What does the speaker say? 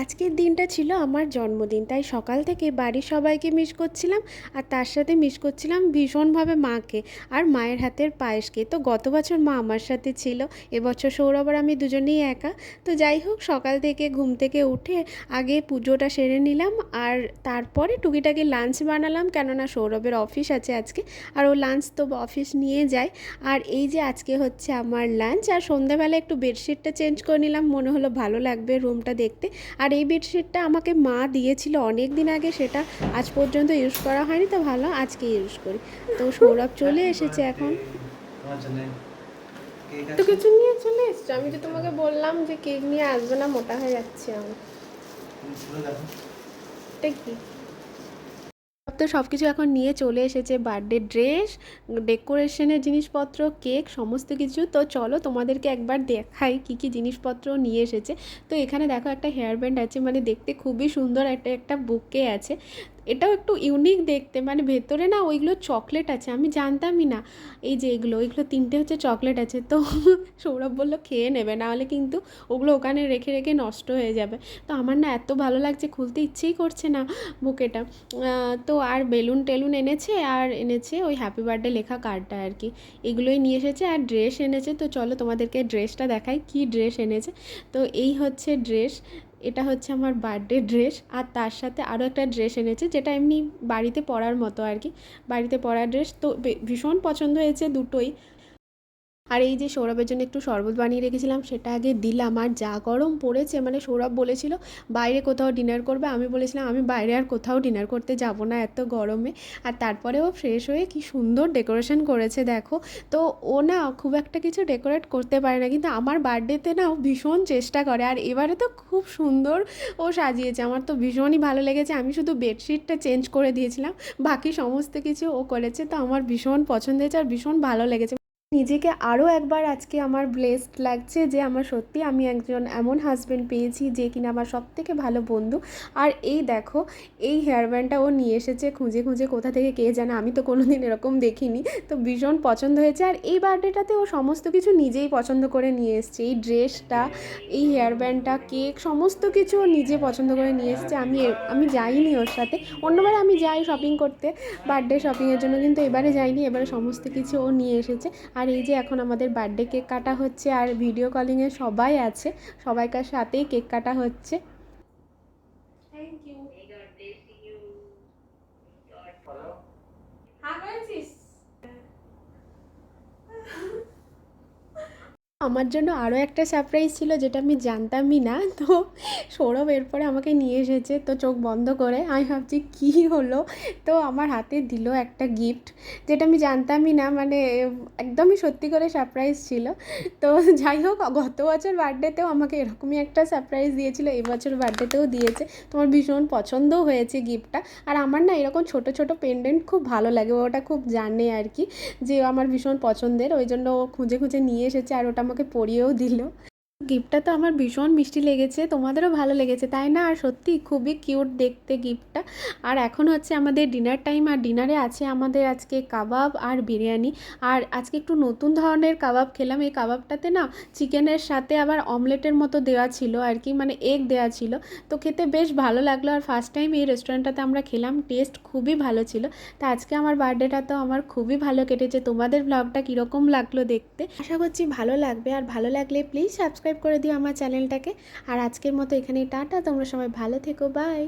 আজকের দিনটা ছিল আমার জন্মদিন, তাই সকাল থেকে বাড়ির সবাইকে মিস করছিলাম আর তার সাথে মিস করছিলাম ভীষণভাবে মাকে আর মায়ের হাতের পায়েসকে। তো গত বছর মা আমার সাথে ছিল, এবছর সৌরভ আর আমি দুজনেই একা। তো যাই হোক, সকাল থেকে ঘুম থেকে উঠে আগে পুজোটা সেরে নিলাম আর তারপরে টুকিটাকি লাঞ্চ বানালাম, কেননা সৌরভের অফিস আছে আজকে আর ও লাঞ্চ তো অফিস নিয়ে যায়। আর এই যে আজকে হচ্ছে আমার লাঞ্চ আর সন্ধ্যাবেলা একটু বেডশিটটা চেঞ্জ করে নিলাম, মনে হলো ভালো লাগবে রুমটা দেখতে। আর এই বেডশিটটা আমাকে মা দিয়েছিল অনেক দিন আগে, সেটা আজ পর্যন্ত ইউজ করা হয়নি, তো ভালো আজকে ইউজ করি। তো সৌরভ চলে এসেছে এখন। তো কিছু নিয়ে চলে এসছো? আমি তো তোমাকে বললাম যে কেক নিয়ে আসবে না, মোটা হয়ে যাচ্ছে আমি এটা কি? তো সব কিছু এখন নিয়ে চলে এসেছে বার্থডে ড্রেস ডেকোরেশনের জিনিসপত্র কেক সমস্ত কিছু। তো চলো তোমাদেরকে একবার দেখাই কি কি জিনিসপত্র নিয়ে এসেছে। তো এখানে দেখো একটা হেয়ার ব্যান্ড আছে মানে দেখতে খুবই সুন্দর একটা একটা বুকে আছে। এটাও একটু ইউনিক দেখতে। মানে ভেতরে না ওইগুলো চকলেট আছে, আমি জানতামই না। এই যে এগুলো, ওইগুলো তিনটে হচ্ছে চকলেট আছে। তো সৌরভ বলল, খেয়ে নেবে নাহলে কিন্তু ওগুলো ওখানে রেখে রেখে নষ্ট হয়ে যাবে। তো আমার না এত ভালো লাগছে, খুলতে ইচ্ছেই করছে না বুকেটা। তো আর বেলুন টেলুন এনেছে, আর এনেছে ওই হ্যাপি বার্থডে লেখা কার্ডটা আর কি। এগুলোই নিয়ে এসেছে, আর ড্রেস এনেছে। তো চলো তোমাদেরকে ড্রেসটা দেখাই, কি ড্রেস এনেছে? তো এই হচ্ছে ড্রেস এটা হচ্ছে আমার বার্থডে ড্রেস আর তার সাথে আরও একটা ড্রেস এনেছে যেটা এমনি বাড়িতে পরার মতো আর কি। বাড়িতে পরার ড্রেস তো ভীষণ পছন্দ হয়েছে দুটোই। আর এই যে সৌরভের জন্য একটু শরবত বানিয়ে রেখেছিলাম, সেটা আগে দিলাম। আর যা গরম পড়েছে মানে সৌরভ বলেছিল, বাইরে কোথাও ডিনার করবে? আমি বলেছিলাম, আমি বাইরে আর কোথাও ডিনার করতে যাব না এত গরমে। আর তারপরে ও ফ্রেশ হয়ে কি সুন্দর ডেকোরেশন করেছে, দেখো। তো ও না খুব একটা কিছু ডেকোরেট করতে পারে না, কিন্তু আমার বার্থডেতে না ও ভীষণ চেষ্টা করে। আর এবারে তো খুব সুন্দর ও সাজিয়েছে, আমার তো ভীষণই ভালো লেগেছে। আমি শুধু বেডশিটটা চেঞ্জ করে দিয়েছিলাম, বাকি সমস্ত কিছু ও করেছে, তো আমার ভীষণ পছন্দ হয়েছে আর ভীষণ ভালো লেগেছে। নিজেকে আরও একবার আজকে আমার ব্লেসড লাগছে যে আমার সত্যি আমি একজন এমন হাজব্যান্ড পেয়েছি যে কিনা আমার সব থেকে ভালো বন্ধু। আর এই দেখো, এই হেয়ার ব্যান্ডটা ও নিয়ে এসেছে খুঁজে খুঁজে কোথা থেকে কে জানে, আমি তো কোনো দিন এরকম দেখিনি। তো ভীষণ পছন্দ হয়েছে। আর এই বার্থডেটাতে ও সমস্ত কিছু নিজেই পছন্দ করে নিয়ে এসছে। এই ড্রেসটা এই হেয়ার ব্যান্ডটা কেক সমস্ত কিছু ও নিজে পছন্দ করে নিয়ে এসছে। আমি আমি যাইনি ওর সাথে। অন্যবার আমি যাই শপিং করতে। বার্থডে শপিংয়ের জন্য কিন্তু এবারে যাইনি, এবারে সমস্ত কিছু ও নিয়ে এসেছে। আর এই যে এখন আমাদের বার্থডে কেক কাটা হচ্ছে আর ভিডিও কলিংয়ে সবাই আছে সবাইকার সাথেই কেক কাটা হচ্ছে। থ্যাংক ইউ আমার জন্য আরও একটা সারপ্রাইজ ছিল যেটা আমি জানতামই না। তো সৌরভ এরপরে আমাকে নিয়ে এসেছে, তো চোখ বন্ধ করে আমি ভাবছি কী হলো? তো আমার হাতে দিল একটা গিফট যেটা আমি জানতামই না মানে একদমই সত্যি করে সারপ্রাইজ ছিল। তো যাই হোক, গত বছর বার্থডেতেও আমাকে এরকমই একটা সারপ্রাইজ দিয়েছিল এবছর বার্থডেতেও দিয়েছে। তোমার ভীষণ পছন্দও হয়েছে গিফটটা আর আমার না এরকম ছোট ছোট পেন্ডেন্ট খুব ভালো লাগে, ওটা খুব জানে আর কি, যে আমার ভীষণ পছন্দের, ওই জন্য খুঁজে খুঁজে নিয়ে এসেছে আর ওটা আমাকে পরিয়েও দিল গিফটটা তো আমার ভীষণ মিষ্টি লেগেছে, তোমাদেরও ভালো লেগেছে, তাই না? আর সত্যি খুবই কিউট দেখতে গিফটটা। আর এখন হচ্ছে আমাদের ডিনার টাইম, আর ডিনারে আছে আমাদের আজকে কাবাব আর বিরিয়ানি। আর আজকে একটু নতুন ধরনের কাবাব খেলাম, এই কাবাবটাতে না চিকেনের সাথে আবার অমলেটের মতো দেওয়া ছিল আর কি মানে এগ দেওয়া ছিল। তো খেতে বেশ ভালো লাগল, আর ফার্স্ট টাইম এই রেস্টুরেন্টটাতে আমরা খেলাম টেস্ট খুবই ভালো ছিল। তা আজকে আমার বার্থডেটা তো আমার খুবই ভালো কেটেছে, তোমাদের ব্লগটা কীরকম লাগল দেখতে? আশা করছি ভালো লাগবে, আর ভালো লাগলে প্লিজ সাবস্ক্রাইব করে দিও আমার চ্যানেলটাকে আর আজকের মতো এখানেই টাটা, তোমরা সবাই ভালো থেকো বাই